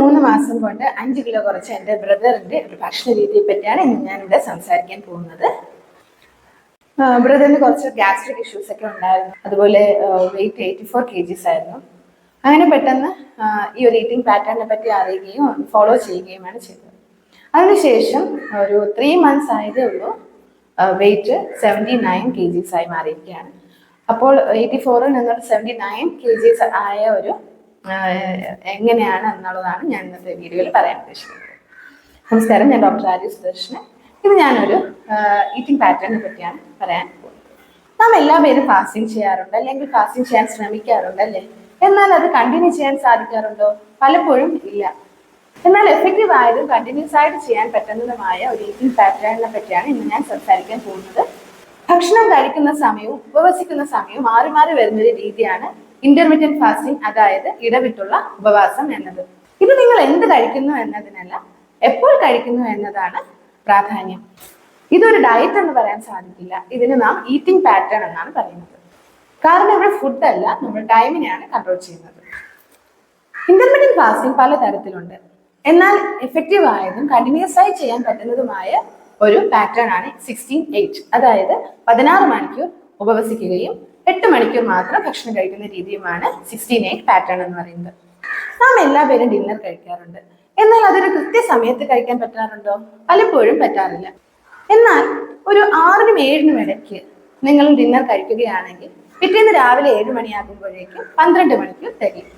മൂന്ന് മാസം കൊണ്ട് അഞ്ച് കിലോ കുറച്ച് എന്റെ ബ്രദറിന്റെ ഒരു ഭക്ഷണ രീതിയെ പറ്റിയാണ് ഇവിടെ സംസാരിക്കാൻ പോകുന്നത്. ബ്രദറിന് കുറച്ച് ഗ്യാസ്ട്രിക് ഇഷ്യൂസ് ഒക്കെ ഉണ്ടായിരുന്നു. അതുപോലെ വെയിറ്റ് എയ്റ്റി ഫോർ കെ ജിസ് ആയിരുന്നു. അങ്ങനെ പെട്ടെന്ന് ഈ ഒരു ഈറ്റിംഗ് പാറ്റേണിനെ പറ്റി അറിയുകയും ഫോളോ ചെയ്യുകയുമാണ് ചെയ്തത്. അതിനുശേഷം ഒരു ത്രീ മന്ത്സ് ആയതേ ഉള്ളൂ വെയിറ്റ് സെവന്റി നയൻ കെ ജിസ് ആയി മാറിയിരിക്കുകയാണ്. അപ്പോൾ എയ്റ്റി ഫോറിൽ നിന്നൊരു സെവന്റി നയൻ കെ ജിസ് ആയ ഒരു എങ്ങനെയാണ് എന്നുള്ളതാണ് ഞാൻ ഇന്നത്തെ വീഡിയോയിൽ പറയാൻ ഉദ്ദേശിക്കുന്നത്. നമസ്കാരം ഞാൻ ഡോക്ടർ ആര്യ സുദർശന് ഇത് ഞാനൊരു ഈറ്റിംഗ് പാറ്റേണിനെ പറ്റിയാണ് പറയാൻ പോകുന്നത്. നാം എല്ലാ പേരും ഫാസ്റ്റിംഗ് ചെയ്യാറുണ്ട് അല്ലെങ്കിൽ ഫാസ്റ്റിംഗ് ചെയ്യാൻ ശ്രമിക്കാറുണ്ട് അല്ലേ? എന്നാൽ അത് കണ്ടിന്യൂ ചെയ്യാൻ സാധിക്കാറുണ്ടോ? പലപ്പോഴും ഇല്ല. എന്നാൽ എഫക്റ്റീവ് ആയതും കണ്ടിന്യൂസ് ആയിട്ട് ചെയ്യാൻ പറ്റുന്നതുമായ ഒരു ഈറ്റിംഗ് പാറ്റേണിനെ പറ്റിയാണ് ഇന്ന് ഞാൻ സംസാരിക്കാൻ പോകുന്നത്. ഭക്ഷണം കഴിക്കുന്ന സമയവും ഉപവസിക്കുന്ന സമയവും മാറി മാറി വരുന്ന ഒരു രീതിയാണ് ഇന്റർമീഡിയറ്റ് ഫാസ്റ്റിംഗ് അതായത് ഇടവിട്ടുള്ള ഉപവാസം എന്നത്. ഇത് നിങ്ങൾ എന്ത് കഴിക്കുന്നു എന്നതിനല്ല എപ്പോൾ കഴിക്കുന്നു എന്നതാണ് പ്രാധാന്യം. ഇതൊരു ഡയറ്റ് എന്ന് പറയാൻ സാധിക്കില്ല. ഇതിന് നാം ഈറ്റിംഗ് പാറ്റേൺ എന്നാണ് പറയുന്നത്. കാരണം ഇവിടെ ഫുഡ് അല്ല നമ്മൾ ടൈമിനെയാണ് കൺട്രോൾ ചെയ്യുന്നത്. ഇന്റർമീഡിയറ്റ് ഫാസ്റ്റിംഗ് പല തരത്തിലുണ്ട് എന്നാൽ എഫക്റ്റീവ് ആയതും കണ്ടിന്യൂസ് ആയി ചെയ്യാൻ പറ്റുന്നതുമായ ഒരു പാറ്റേൺ ആണ് സിക്സ്റ്റീൻ എയ്റ്റ് അതായത് പതിനാറ് മണിക്കൂർ ഉപവസിക്കുകയും എട്ട് മണിക്കൂർ മാത്രം ഭക്ഷണം കഴിക്കുന്ന രീതിയുമാണ് സിക്സ്റ്റീൻ എയ്റ്റ് പാറ്റേൺ എന്ന് പറയുന്നത്. നാം എല്ലാ പേരും ഡിന്നർ കഴിക്കാറുണ്ട്. എന്നാൽ അതൊരു കൃത്യസമയത്ത് കഴിക്കാൻ പറ്റാറുണ്ടോ? പലപ്പോഴും പറ്റാറില്ല. എന്നാൽ ഒരു ആറിനും ഏഴിനും ഇടയ്ക്ക് നിങ്ങൾ ഡിന്നർ കഴിക്കുകയാണെങ്കിൽ പിറ്റേന്ന് രാവിലെ ഏഴ് മണിയാകുമ്പോഴേക്കും പന്ത്രണ്ട് മണിക്കൂർ തികയും.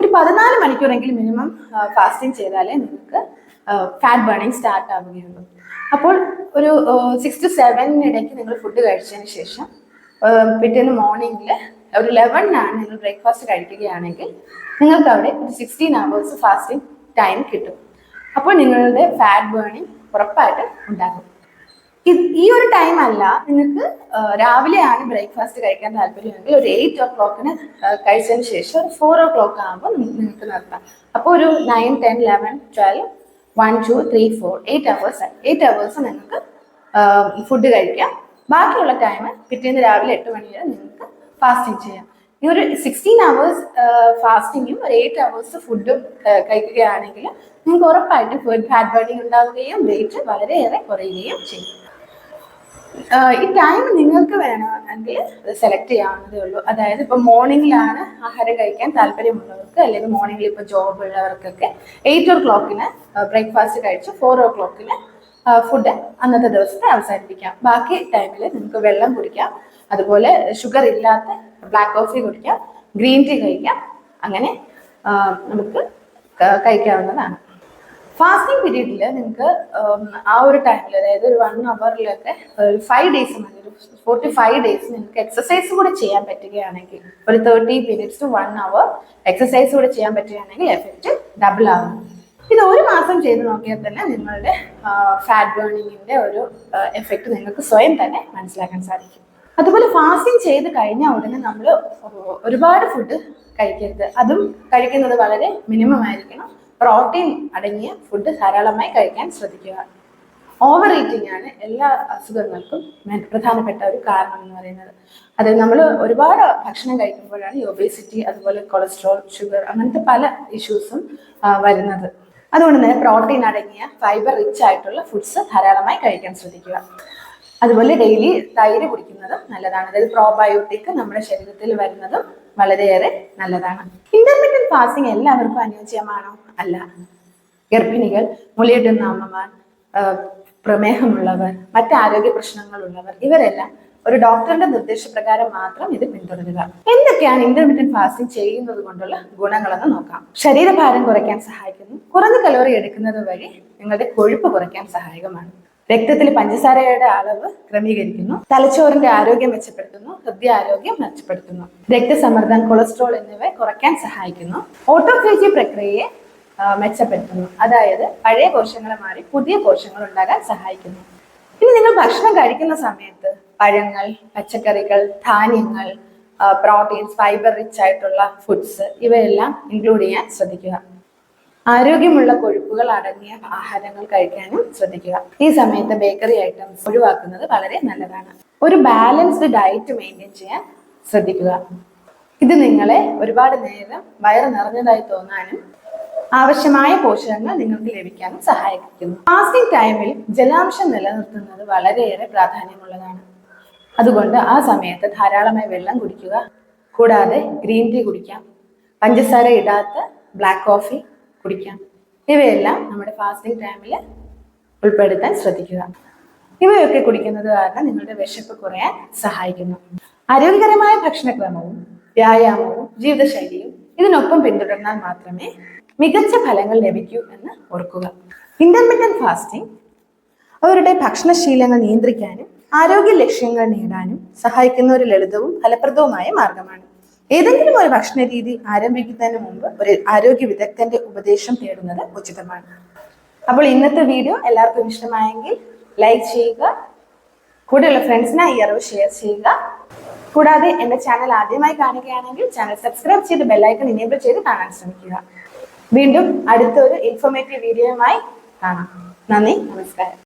ഒരു പതിനാല് മണിക്കൂറെങ്കിലും മിനിമം ഫാസ്റ്റിംഗ് ചെയ്താലേ നിങ്ങൾക്ക് ഫാറ്റ് ബേണിംഗ് സ്റ്റാർട്ട് ആവുകയുള്ളൂ. അപ്പോൾ ഒരു സിക്സ് ടു സെവനിടയ്ക്ക് നിങ്ങൾ ഫുഡ് കഴിച്ചതിന് ശേഷം പിറ്റേന്ന് മോർണിംഗിൽ ഒരു ലെവണിനാണ് നിങ്ങൾ ബ്രേക്ക്ഫാസ്റ്റ് കഴിക്കുകയാണെങ്കിൽ നിങ്ങൾക്ക് അവിടെ ഒരു സിക്സ്റ്റീൻ അവേഴ്സ് ഫാസ്റ്റിംഗ് ടൈം കിട്ടും. അപ്പോൾ നിങ്ങളുടെ ഫാറ്റ് ബേണിംഗ് ഉറപ്പായിട്ട് ഉണ്ടാകും. ഈ ഒരു ടൈം അല്ല നിങ്ങൾക്ക് രാവിലെയാണ് ബ്രേക്ക്ഫാസ്റ്റ് കഴിക്കാൻ താല്പര്യമെങ്കിൽ ഒരു എയ്റ്റ് ഓ ക്ലോക്കിന് കഴിച്ചതിന് ശേഷം ഒരു ഫോർ ഓ ക്ലോക്ക് ആകുമ്പോൾ നിങ്ങൾക്ക് നിർത്താം അപ്പോൾ ഒരു nine ten eleven twelve one two three four eight hours eight hours നിങ്ങൾക്ക് ഫുഡ് കഴിക്കാം. ബാക്കിയുള്ള ടൈം പിറ്റേന്ന് രാവിലെ എട്ട് മണി വരെ നിങ്ങൾക്ക് ഫാസ്റ്റിംഗ് ചെയ്യാം. ഈ ഒരു സിക്സ്റ്റീൻ അവേഴ്സ് ഫാസ്റ്റിങ്ങും ഒരു എയ്റ്റ് അവേഴ്സ് ഫുഡും കഴിക്കുകയാണെങ്കിൽ നിങ്ങൾക്ക് ഉറപ്പായിട്ടും ഫുഡ് ഫാറ്റ് ബേണിംഗ് ഉണ്ടാവുകയും വെയിറ്റ് വളരെയേറെ കുറയുകയും ചെയ്യും. ഈ ടൈം നിങ്ങൾക്ക് വേണമെങ്കിൽ അത് സെലക്ട് ചെയ്യാവുന്നതേ ഉള്ളൂ. അതായത് ഇപ്പം മോർണിംഗിലാണ് ആഹാരം കഴിക്കാൻ താല്പര്യമുള്ളവർക്ക് അല്ലെങ്കിൽ മോർണിംഗിൽ ഇപ്പോൾ ജോബ് ഉള്ളവർക്കൊക്കെ എയ്റ്റ് ഓ ക്ലോക്കിന് ബ്രേക്ക്ഫാസ്റ്റ് കഴിച്ച് ഫോർ ഓ ക്ലോക്കിന് ഫുഡ് അന്നത്തെ ദിവസത്തെ അവസാനിപ്പിക്കാം. ബാക്കി ടൈമിൽ നിങ്ങൾക്ക് വെള്ളം കുടിക്കാം. അതുപോലെ ഷുഗർ ഇല്ലാത്ത ബ്ലാക്ക് കോഫി കുടിക്കാം. ഗ്രീൻ ടീ കഴിക്കാം. അങ്ങനെ നമുക്ക് കഴിക്കാവുന്നതാണ്. ഫാസ്റ്റിംഗ് പീരീഡിൽ നിങ്ങൾക്ക് ആ ഒരു ടൈമിൽ അതായത് ഒരു വൺ അവറിലൊക്കെ ഒരു ഫൈവ് ഡേയ്സ് മതി ഒരു ഫോർട്ടി ഫൈവ് ഡേയ്സ് നിങ്ങൾക്ക് എക്സസൈസ് കൂടെ ചെയ്യാൻ പറ്റുകയാണെങ്കിൽ ഒരു thirty minutes to one hour exercise കൂടെ ചെയ്യാൻ പറ്റുകയാണെങ്കിൽ എഫക്റ്റ് ഡബിൾ ആവും. ഇത് ഒരു മാസം ചെയ്ത് നോക്കിയാൽ തന്നെ നിങ്ങളുടെ ഫാറ്റ് ബേണിങ്ങിന്റെ ഒരു എഫക്റ്റ് നിങ്ങൾക്ക് സ്വയം തന്നെ മനസ്സിലാക്കാൻ സാധിക്കും. അതുപോലെ ഫാസ്റ്റിംഗ് ചെയ്ത് കഴിഞ്ഞ ഉടനെ നമ്മൾ ഒരുപാട് ഫുഡ് കഴിക്കരുത്. അതും കഴിക്കുന്നത് വളരെ മിനിമം ആയിരിക്കണം. പ്രോട്ടീൻ അടങ്ങിയ ഫുഡ് ധാരാളമായി കഴിക്കാൻ ശ്രദ്ധിക്കുക. ഓവർ ഈറ്റിംഗ് ആണ് എല്ലാ അസുഖങ്ങൾക്കും പ്രധാനപ്പെട്ട ഒരു കാരണം എന്ന് പറയുന്നത്. അത് നമ്മൾ ഒരുപാട് ഭക്ഷണം കഴിക്കുമ്പോഴാണ് ഈ ഒബേസിറ്റി അതുപോലെ കൊളസ്ട്രോൾ ഷുഗർ അങ്ങനത്തെ പല ഇഷ്യൂസും വരുന്നത്. അതുകൊണ്ട് തന്നെ പ്രോട്ടീൻ അടങ്ങിയ ഫൈബർ റിച്ച് ആയിട്ടുള്ള ഫുഡ്സ് ധാരാളമായി കഴിക്കാൻ ശ്രദ്ധിക്കുക. അതുപോലെ ഡെയിലി തൈര് കുടിക്കുന്നതും നല്ലതാണ്. അതായത് പ്രോബയോട്ടിക് നമ്മുടെ ശരീരത്തിൽ വരുന്നതും വളരെയേറെ നല്ലതാണ്. ഇന്റർമീഡിയറ്റ് ഫാസ്റ്റിംഗ് എല്ലാവർക്കും അനുയോജ്യമാണോ? അല്ല. ഗർഭിണികൾ മുലയിടുന്ന അമ്മമാർ പ്രമേഹമുള്ളവർ മറ്റ് ആരോഗ്യ പ്രശ്നങ്ങളുള്ളവർ ഇവരെല്ലാം ഒരു ഡോക്ടറിന്റെ നിർദ്ദേശപ്രകാരം മാത്രം ഇത് പിന്തുടരുക. എന്തൊക്കെയാണ് ഇന്റർമീഡിയറ്റ് ഫാസ്റ്റിംഗ് ചെയ്യുന്നത് കൊണ്ടുള്ള ഗുണങ്ങളെന്ന് നോക്കാം. ശരീരഭാരം കുറയ്ക്കാൻ സഹായിക്കുന്നു. കുറഞ്ഞ കലോറി എടുക്കുന്നത് വഴി നിങ്ങളുടെ കൊഴുപ്പ് കുറയ്ക്കാൻ സഹായകമാണ്. രക്തത്തിൽ പഞ്ചസാരയുടെ അളവ് ക്രമീകരിക്കുന്നു. തലച്ചോറിന്റെ ആരോഗ്യം മെച്ചപ്പെടുത്തുന്നു. ഹൃദയ ആരോഗ്യം മെച്ചപ്പെടുത്തുന്നു. രക്തസമ്മർദ്ദം കൊളസ്ട്രോൾ എന്നിവ കുറയ്ക്കാൻ സഹായിക്കുന്നു. ഓട്ടോഫേജി പ്രക്രിയയെ മെച്ചപ്പെടുത്തുന്നു. അതായത് പഴയ കോശങ്ങളെ മാറി പുതിയ കോശങ്ങൾ ഉണ്ടാകാൻ സഹായിക്കുന്നു. ഇനി നിങ്ങൾ ഭക്ഷണം കഴിക്കുന്ന സമയത്ത് പഴങ്ങൾ പച്ചക്കറികൾ ധാന്യങ്ങൾ പ്രോട്ടീൻസ് ഫൈബർ റിച്ച് ആയിട്ടുള്ള ഫുഡ്സ് ഇവയെല്ലാം ഇൻക്ലൂഡ് ചെയ്യാൻ ശ്രദ്ധിക്കുക. ആരോഗ്യമുള്ള കൊഴുപ്പുകൾ അടങ്ങിയ ആഹാരങ്ങൾ കഴിക്കാനും ശ്രദ്ധിക്കുക. ഈ സമയത്ത് ബേക്കറി ഐറ്റംസ് ഒഴിവാക്കുന്നത് വളരെ നല്ലതാണ്. ഒരു ബാലൻസ്ഡ് ഡയറ്റ് മെയിന്റെയിൻ ചെയ്യാൻ ശ്രദ്ധിക്കുക. ഇത് നിങ്ങളെ ഒരുപാട് നേരം വയറ് നിറഞ്ഞതായി തോന്നാനും ആവശ്യമായ പോഷകങ്ങൾ നിങ്ങൾക്ക് ലഭിക്കാനും സഹായിക്കുന്നു. ഫാസ്റ്റിംഗ് ടൈമിൽ ജലാംശം നിലനിർത്തുന്നത് വളരെയേറെ പ്രാധാന്യമുള്ളതാണ്. അതുകൊണ്ട് ആ സമയത്ത് ധാരാളമായി വെള്ളം കുടിക്കുക. കൂടാതെ ഗ്രീൻ ടീ കുടിക്കാം. പഞ്ചസാര ഇടാത്ത ബ്ലാക്ക് കോഫി കുടിക്കാം. ഇവയെല്ലാം നമ്മുടെ ഫാസ്റ്റിംഗ് ടൈമിൽ ഉൾപ്പെടുത്താൻ ശ്രദ്ധിക്കുക. ഇവയൊക്കെ കുടിക്കുന്നത് കാരണം നിങ്ങളുടെ വിശപ്പ് കുറയാൻ സഹായിക്കുന്നു. ആരോഗ്യകരമായ ഭക്ഷണക്രമവും വ്യായാമവും ജീവിതശൈലിയും ഇതിനൊപ്പം പിന്തുടർന്നാൽ മാത്രമേ മികച്ച ഫലങ്ങൾ ലഭിക്കൂ എന്ന് ഓർക്കുക. ഇന്റർമീഡിയറ്റ് ഫാസ്റ്റിംഗ് അവരുടെ ഭക്ഷണശീലങ്ങൾ നിയന്ത്രിക്കാനും ആരോഗ്യ ലക്ഷ്യങ്ങൾ നേടാനും സഹായിക്കുന്ന ഒരു ലളിതവും ഫലപ്രദവുമായ മാർഗമാണ്. ഏതെങ്കിലും ഒരു ഭക്ഷണ രീതി ആരംഭിക്കുന്നതിന് മുമ്പ് ഒരു ആരോഗ്യ വിദഗ്ധന്റെ ഉപദേശം തേടുന്നത് ഉചിതമാണ്. അപ്പോൾ ഇന്നത്തെ വീഡിയോ എല്ലാവർക്കും ഇഷ്ടമായെങ്കിൽ ലൈക്ക് ചെയ്യുക കൂടെയുള്ള ഫ്രണ്ട്സിനായി ഈ അറിവ് ഷെയർ ചെയ്യുക. കൂടാതെ എന്റെ ചാനൽ ആദ്യമായി കാണുകയാണെങ്കിൽ ചാനൽ സബ്സ്ക്രൈബ് ചെയ്ത് ബെല്ലൈക്കൺ ഇനേബിൾ ചെയ്ത് കാണാൻ ശ്രമിക്കുക. വീണ്ടും അടുത്തൊരു ഇൻഫോർമേറ്റീവ് വീഡിയോയുമായി കാണാം. നന്ദി നമസ്കാരം.